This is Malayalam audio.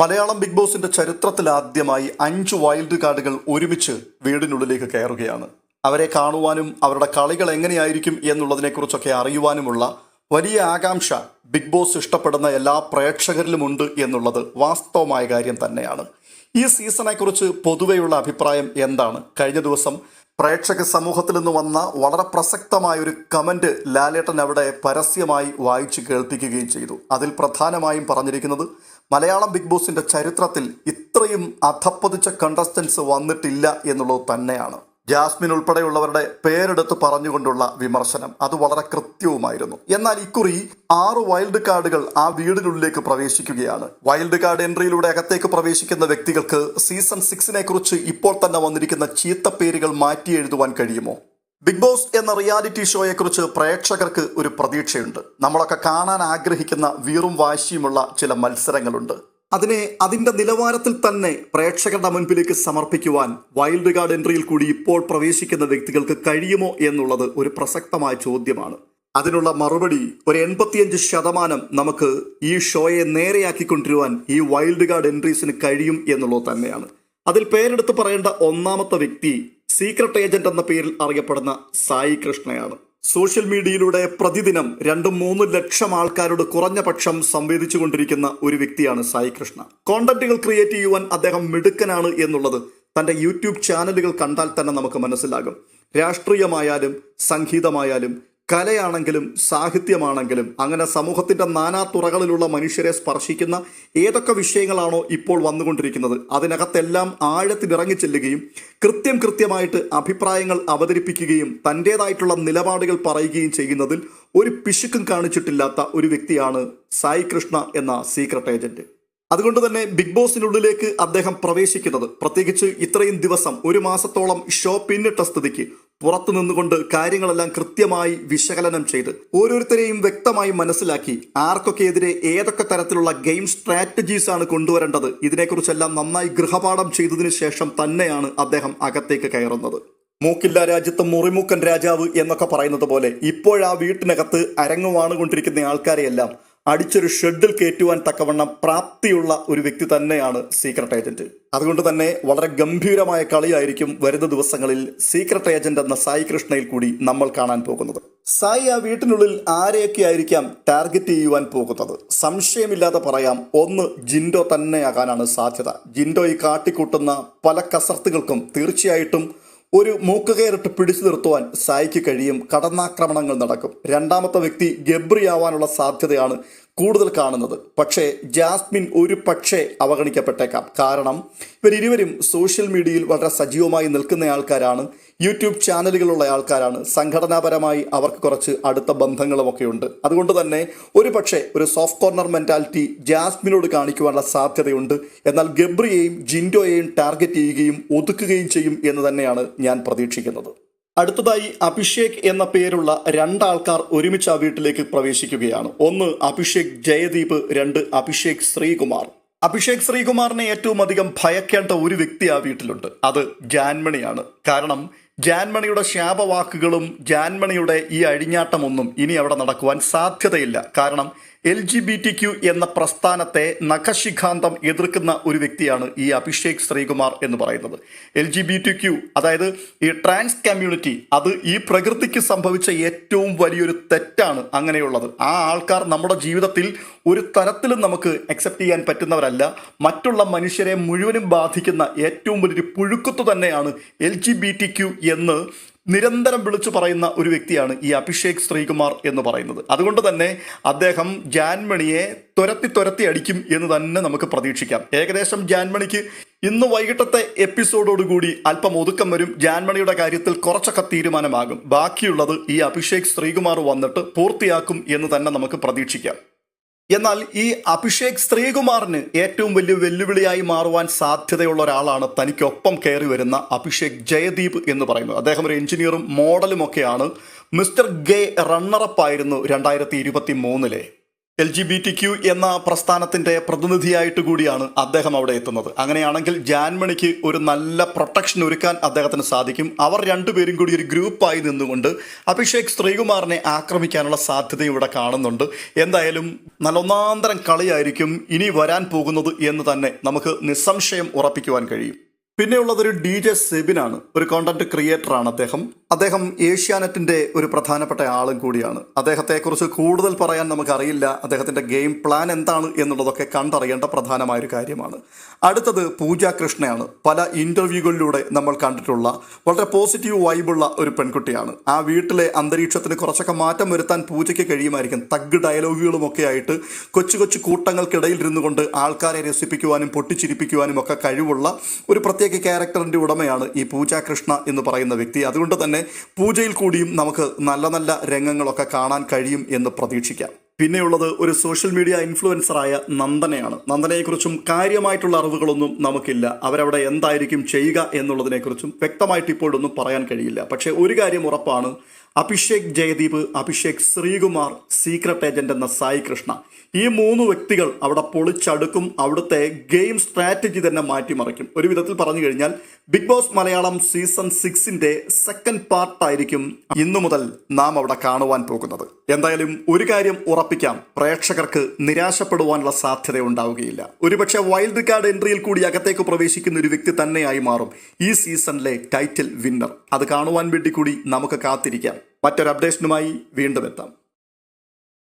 മലയാളം ബിഗ് ബോസിന്റെ ചരിത്രത്തിൽ ആദ്യമായി അഞ്ച് വൈൽഡ് കാർഡുകൾ ഒരുമിച്ച് വീടിനുള്ളിലേക്ക് കയറുകയാണ്. അവരെ കാണുവാനും അവരുടെ കളികൾ എങ്ങനെയായിരിക്കും എന്നുള്ളതിനെക്കുറിച്ചൊക്കെ അറിയുവാനുമുള്ള വലിയ ആകാംക്ഷ ബിഗ് ബോസ് ഇഷ്ടപ്പെടുന്ന എല്ലാ പ്രേക്ഷകരിലുമുണ്ട് എന്നുള്ളത് വാസ്തവമായ കാര്യം തന്നെയാണ്. ഈ സീസണെക്കുറിച്ച് പൊതുവെയുള്ള അഭിപ്രായം എന്താണ്? കഴിഞ്ഞ ദിവസം പ്രേക്ഷക സമൂഹത്തിൽ നിന്ന് വന്ന വളരെ പ്രസക്തമായ ഒരു കമന്റ് ലാലേട്ടൻ അവിടെ പരസ്യമായി വായിച്ചു കേൾപ്പിക്കുകയും ചെയ്തു. അതിൽ പ്രധാനമായും പറഞ്ഞിരിക്കുന്നത് മലയാളം ബിഗ് ബോസിന്റെ ചരിത്രത്തിൽ ഇത്രയും അധപ്പതിച്ച കണ്ടസ്റ്റൻസ് വന്നിട്ടില്ല എന്നുള്ളത് തന്നെയാണ്. ജാസ്മിൻ ഉൾപ്പെടെയുള്ളവരുടെ പേരെടുത്ത് പറഞ്ഞുകൊണ്ടുള്ള വിമർശനം അത് വളരെ കൃത്യവുമായിരുന്നു. എന്നാൽ ഇക്കുറി ആറ് വൈൽഡ് കാർഡുകൾ ആ വീടിനുള്ളിലേക്ക് പ്രവേശിക്കുകയാണ്. വൈൽഡ് കാർഡ് എൻട്രിയിലൂടെ അകത്തേക്ക് പ്രവേശിക്കുന്ന വ്യക്തികൾക്ക് സീസൺ സിക്സിനെ കുറിച്ച് ഇപ്പോൾ തന്നെ വന്നിരിക്കുന്ന ചീത്ത പേരുകൾ മാറ്റി എഴുതുവാൻ കഴിയുമോ? ബിഗ് ബോസ് എന്ന റിയാലിറ്റി ഷോയെക്കുറിച്ച് പ്രേക്ഷകർക്ക് ഒരു പ്രതീക്ഷയുണ്ട്. നമ്മളൊക്കെ കാണാൻ ആഗ്രഹിക്കുന്ന വീറും വാശിയുമുള്ള ചില മത്സരങ്ങളുണ്ട്. അതിനെ അതിന്റെ നിലവാരത്തിൽ തന്നെ പ്രേക്ഷകരുടെ മുൻപിലേക്ക് സമർപ്പിക്കുവാൻ വൈൽഡ് ഗാർഡ് എൻട്രിയിൽ കൂടി ഇപ്പോൾ പ്രവേശിക്കുന്ന വ്യക്തികൾക്ക് കഴിയുമോ എന്നുള്ളത് ഒരു പ്രസക്തമായ ചോദ്യമാണ്. അതിനുള്ള മറുപടി ഒരു എൺപത്തിയഞ്ച് ശതമാനം നമുക്ക് ഈ ഷോയെ നേരെയാക്കിക്കൊണ്ടിരുവാൻ ഈ വൈൽഡ് ഗാർഡ് എൻട്രീസിന് കഴിയും എന്നുള്ളത് തന്നെയാണ്. അതിൽ പേരെടുത്ത് പറയേണ്ട ഒന്നാമത്തെ വ്യക്തി സീക്രട്ട് ഏജന്റ് എന്ന പേരിൽ അറിയപ്പെടുന്ന സായി കൃഷ്ണയാണ്. സോഷ്യൽ മീഡിയയിലൂടെ പ്രതിദിനം രണ്ടും മൂന്നും ലക്ഷം ആൾക്കാരോട് കുറഞ്ഞ പക്ഷം സംവേദിച്ചുകൊണ്ടിരിക്കുന്ന ഒരു വ്യക്തിയാണ് സായി കൃഷ്ണ. കോണ്ടന്റുകൾ ക്രിയേറ്റ് ചെയ്യുവാൻ അദ്ദേഹം മിടുക്കനാണ് എന്നുള്ളത് തന്റെ യൂട്യൂബ് ചാനലുകൾ കണ്ടാൽ തന്നെ നമുക്ക് മനസ്സിലാകും. രാഷ്ട്രീയമായാലും സംഗീതമായാലും കലയാണെങ്കിലും സാഹിത്യമാണെങ്കിലും അങ്ങനെ സമൂഹത്തിന്റെ നാനാ തുറകളിലുള്ള മനുഷ്യരെ സ്പർശിക്കുന്ന ഏതൊക്കെ വിഷയങ്ങളാണോ ഇപ്പോൾ വന്നുകൊണ്ടിരിക്കുന്നത് അതിനകത്തെല്ലാം ആഴത്തിലിറങ്ങി ചെല്ലുകയും കൃത്യം കൃത്യമായിട്ട് അഭിപ്രായങ്ങൾ അവതരിപ്പിക്കുകയും തന്റേതായിട്ടുള്ള നിലപാടുകൾ പറയുകയും ചെയ്യുന്നതിൽ ഒരു പിശുക്കും കാണിച്ചിട്ടില്ലാത്ത ഒരു വ്യക്തിയാണ് സായി കൃഷ്ണ എന്ന സീക്രട്ട് ഏജന്റ് അതുകൊണ്ട് തന്നെ ബിഗ് ബോസിനുള്ളിലേക്ക് അദ്ദേഹം പ്രവേശിക്കുന്നത് പ്രത്യേകിച്ച് ഇത്രയും ദിവസം ഒരു മാസത്തോളം ഷോ പിന്നിട്ട സ്ഥിതിക്ക് പുറത്തു നിന്നുകൊണ്ട് കാര്യങ്ങളെല്ലാം കൃത്യമായി വിശകലനം ചെയ്ത് ഓരോരുത്തരെയും വ്യക്തമായി മനസ്സിലാക്കി ആർക്കൊക്കെ എതിരെ ഏതൊക്കെ തരത്തിലുള്ള ഗെയിം സ്ട്രാറ്റജീസ് ആണ് കൊണ്ടുവരേണ്ടത് ഇതിനെക്കുറിച്ചെല്ലാം നന്നായി ഗൃഹപാഠം ചെയ്തതിനു ശേഷം തന്നെയാണ് അദ്ദേഹം അകത്തേക്ക് കയറുന്നത്. മൂക്കില്ല രാജ്യത്ത് മുറിമൂക്കൻ രാജാവ് എന്നൊക്കെ പറയുന്നത് പോലെ ഇപ്പോഴാ വീട്ടിനകത്ത് അരങ്ങുവാണുകൊണ്ടിരിക്കുന്ന ആൾക്കാരെയെല്ലാം അടിച്ചൊരു ഷെഡിൽ കയറ്റുവാൻ തക്കവണ്ണം പ്രാപ്തിയുള്ള ഒരു വ്യക്തി തന്നെയാണ് സീക്രട്ട് ഏജന്റ് അതുകൊണ്ട് തന്നെ വളരെ ഗംഭീരമായ കളിയായിരിക്കും വരുന്ന ദിവസങ്ങളിൽ സീക്രട്ട് ഏജന്റ് എന്ന സായി കൃഷ്ണയിൽ കൂടി നമ്മൾ കാണാൻ പോകുന്നത്. സായി ആ വീട്ടിനുള്ളിൽ ആരെയൊക്കെ ആയിരിക്കാം ടാർഗറ്റ് ചെയ്യുവാൻ പോകുന്നത്? സംശയമില്ലാതെ പറയാം ഒന്ന് ജിൻഡോ തന്നെയാകാനാണ് സാധ്യത. ജിൻഡോ ഈ കാട്ടിക്കൂട്ടുന്ന പല കസർത്തുകൾക്കും തീർച്ചയായിട്ടും ഒരു മൂക്കുകയറിട്ട് പിടിച്ചു നിർത്തുവാൻ സായിക്ക് കഴിയും. കടന്നാക്രമണങ്ങൾ നടക്കും. രണ്ടാമത്തെ വ്യക്തി ഗബ്രിയാവാനുള്ള സാധ്യതയാണ് കൂടുതൽ കാണുന്നത്. പക്ഷേ ജാസ്മിൻ ഒരു പക്ഷേ അവഗണിക്കപ്പെട്ടേക്കാം. കാരണം ഇവരിരുവരും സോഷ്യൽ മീഡിയയിൽ വളരെ സജീവമായി നിൽക്കുന്ന ആൾക്കാരാണ്. യൂട്യൂബ് ചാനലുകളുള്ള ആൾക്കാരാണ്. സംഘടനാപരമായി അവർക്ക് കുറച്ച് അടുത്ത ബന്ധങ്ങളുമൊക്കെ ഉണ്ട് അതുകൊണ്ട് തന്നെ ഒരു പക്ഷേ ഒരു സോഫ്റ്റ് കോർണർ മെന്റാലിറ്റി ജാസ്മിനോട് കാണിക്കുവാനുള്ള സാധ്യതയുണ്ട്. എന്നാൽ ഗബ്രിയെയും ജിൻഡോയെയും ടാർഗറ്റ് ചെയ്യുകയും ഒതുക്കുകയും ചെയ്യും എന്ന് തന്നെയാണ് ഞാൻ പ്രതീക്ഷിക്കുന്നത്. അടുത്തതായി അഭിഷേക് എന്ന പേരുള്ള രണ്ടാൾക്കാർ ഒരുമിച്ച് ആ വീട്ടിലേക്ക് പ്രവേശിക്കുകയാണ്. ഒന്ന് അഭിഷേക് ജയദീപ് രണ്ട് അഭിഷേക് ശ്രീകുമാർ. അഭിഷേക് ശ്രീകുമാറിനെ ഏറ്റവും അധികം ഭയക്കേണ്ട ഒരു വ്യക്തി ആ വീട്ടിലുണ്ട്. അത് ജാൻമണിയാണ്. കാരണം ജാൻമണിയുടെ ശാപവാക്കുകളും ജാൻമണിയുടെ ഈ അഴിഞ്ഞാട്ടമൊന്നും ഇനി അവിടെ നടക്കുവാൻ സാധ്യതയില്ല. കാരണം L G B T Q എന്ന പ്രസ്ഥാനത്തെ നഖശിഖാന്തം എതിർക്കുന്ന ഒരു വ്യക്തിയാണ് ഈ അഭിഷേക് ശ്രീകുമാർ എന്ന് പറയുന്നത്. L G B T Q അതായത് ഈ ട്രാൻസ് കമ്മ്യൂണിറ്റി അത് ഈ പ്രകൃതിക്ക് സംഭവിച്ച ഏറ്റവും വലിയൊരു തെറ്റാണ് അങ്ങനെയുള്ളത്. ആ ആൾക്കാർ നമ്മുടെ ജീവിതത്തിൽ ഒരു തരത്തിലും നമുക്ക് അക്സെപ്റ്റ് ചെയ്യാൻ പറ്റുന്നവരല്ല. മറ്റുള്ള മനുഷ്യരെ മുഴുവനും ബാധിക്കുന്ന ഏറ്റവും വലിയൊരു പുഴുക്കുത്തു തന്നെയാണ് L G B T Q എന്ന് നിരന്തരം വിളിച്ചു പറയുന്ന ഒരു വ്യക്തിയാണ് ഈ അഭിഷേക് ശ്രീകുമാർ എന്ന് പറയുന്നത്. അതുകൊണ്ട് തന്നെ അദ്ദേഹം ജാൻമണിയെ തുരത്തി തുരത്തി അടിക്കും എന്ന് തന്നെ നമുക്ക് പ്രതീക്ഷിക്കാം. ഏകദേശം ജാൻമണിക്ക് ഇന്ന് വൈകിട്ടത്തെ എപ്പിസോഡോടുകൂടി അല്പം ഒതുക്കം വരും. ജാൻമണിയുടെ കാര്യത്തിൽ കുറച്ചൊക്കെ തീരുമാനമാകും. ബാക്കിയുള്ളത് ഈ അഭിഷേക് ശ്രീകുമാർ വന്നിട്ട് പൂർത്തിയാക്കും എന്ന് തന്നെ നമുക്ക് പ്രതീക്ഷിക്കാം. എന്നാൽ ഈ അഭിഷേക് ശ്രീകുമാറിന് ഏറ്റവും വലിയ വെല്ലുവിളിയായി മാറുവാൻ സാധ്യതയുള്ള ഒരാളാണ് തനിക്കൊപ്പം കയറി വരുന്ന അഭിഷേക് ജയദീപ് എന്ന് പറയുന്നത്. അദ്ദേഹം ഒരു എഞ്ചിനീയറും മോഡലും ഒക്കെയാണ്. മിസ്റ്റർ ഗേ റണ്ണറപ്പ് ആയിരുന്നു രണ്ടായിരത്തി ഇരുപത്തി മൂന്നിലെ L G B T Q എന്ന പ്രസ്ഥാനത്തിന്റെ പ്രതിനിധിയായിട്ട് കൂടിയാണ് അദ്ദേഹം അവിടെ എത്തുന്നത്. അങ്ങനെയാണെങ്കിൽ ജാൻമണിക്ക് ഒരു നല്ല പ്രൊട്ടക്ഷൻ ഒരുക്കാൻ അദ്ദേഹത്തിന് സാധിക്കും. അവർ രണ്ടുപേരും കൂടി ഒരു ഗ്രൂപ്പായി നിന്നുകൊണ്ട് അഭിഷേക് ശ്രീകുമാറിനെ ആക്രമിക്കാനുള്ള സാധ്യത ഇവിടെ കാണുന്നുണ്ട്. എന്തായാലും നല്ല ഒന്നാന്തരം കളിയായിരിക്കും ഇനി വരാൻ പോകുന്നത് എന്ന് തന്നെ നമുക്ക് നിസ്സംശയം ഉറപ്പിക്കുവാൻ കഴിയും. പിന്നെയുള്ളത് ഒരു ഡി ജെ സെബിനാണ്. ഒരു കോണ്ടന്റ് ക്രിയേറ്റർ ആണ് അദ്ദേഹം. അദ്ദേഹം ഏഷ്യാനെറ്റിന്റെ ഒരു പ്രധാനപ്പെട്ട ആളും കൂടിയാണ്. അദ്ദേഹത്തെക്കുറിച്ച് കൂടുതൽ പറയാൻ നമുക്കറിയില്ല. അദ്ദേഹത്തിന്റെ ഗെയിം പ്ലാൻ എന്താണ് എന്നുള്ളതൊക്കെ കണ്ടറിയേണ്ട പ്രധാനമായൊരു കാര്യമാണ്. അടുത്തത് പൂജ കൃഷ്ണയാണ്. പല ഇന്റർവ്യൂകളിലൂടെ നമ്മൾ കണ്ടിട്ടുള്ള വളരെ പോസിറ്റീവ് വൈബുള്ള ഒരു പെൺകുട്ടിയാണ്. ആ വീട്ടിലെ അന്തരീക്ഷത്തിന് കുറച്ചൊക്കെ മാറ്റം വരുത്താൻ പൂജയ്ക്ക് കഴിയുമായിരിക്കും. തഗ് ഡയലോഗുകളും ഒക്കെ ആയിട്ട് കൊച്ചു കൊച്ചു കൂട്ടങ്ങൾക്കിടയിൽ ഇരുന്നുകൊണ്ട് ആൾക്കാരെ രസിപ്പിക്കുവാനും പൊട്ടിച്ചിരിപ്പിക്കുവാനും ഒക്കെ കഴിവുള്ള ഒരു പ്രത്യേക ക്യാരക്ടറിന്റെ ഉടമയാണ് ഈ പൂജ കൃഷ്ണ എന്ന് പറയുന്ന വ്യക്തി. അതുകൊണ്ട് തന്നെ പൂജയിൽ കൂടിയും നമുക്ക് നല്ല നല്ല രംഗങ്ങളൊക്കെ കാണാൻ കഴിയും എന്ന് പ്രതീക്ഷിക്കാം. പിന്നെയുള്ളത് ഒരു സോഷ്യൽ മീഡിയ ഇൻഫ്ലുവൻസറായ നന്ദനയാണ്. നന്ദനയെക്കുറിച്ചും കാര്യമായിട്ടുള്ള അറിവുകളൊന്നും നമുക്കില്ല. അവരവിടെ എന്തായിരിക്കും ചെയ്യുക എന്നുള്ളതിനെക്കുറിച്ചും വ്യക്തമായിട്ട് ഇപ്പോഴൊന്നും പറയാൻ കഴിയില്ല. പക്ഷേ ഒരു കാര്യം ഉറപ്പാണ്. അഭിഷേക് ജയദീപ് അഭിഷേക് ശ്രീകുമാർ സീക്രട്ട് ഏജന്റ് എന്ന സായി കൃഷ്ണ. ഈ മൂന്ന് വ്യക്തികൾ അവിടെ പൊളിച്ചടുക്കും അവിടുത്തെ ഗെയിം സ്ട്രാറ്റജി തന്നെ മാറ്റിമറിക്കും. ഒരു വിധത്തിൽ പറഞ്ഞു കഴിഞ്ഞാൽ ബിഗ് ബോസ് മലയാളം സീസൺ സിക്സിന്റെ സെക്കൻഡ് പാർട്ടായിരിക്കും ഇന്നു മുതൽ നാം അവിടെ കാണുവാൻ പോകുന്നത്. എന്തായാലും ഒരു കാര്യം ഉറപ്പിക്കാം പ്രേക്ഷകർക്ക് നിരാശപ്പെടുവാനുള്ള സാധ്യത ഉണ്ടാവുകയില്ല ഒരുപക്ഷെ വൈൽഡ് കാർഡ് എൻട്രിയിൽ കൂടി അകത്തേക്ക് പ്രവേശിക്കുന്ന ഒരു വ്യക്തി തന്നെയായി മാറും. ഈ സീസണിലെ ടൈറ്റിൽ വിന്നർ അത് കാണുവാൻ വേണ്ടി കൂടി നമുക്ക് കാത്തിരിക്കാം. മറ്റൊരു അപ്ഡേഷനുമായി വീണ്ടും എത്താം.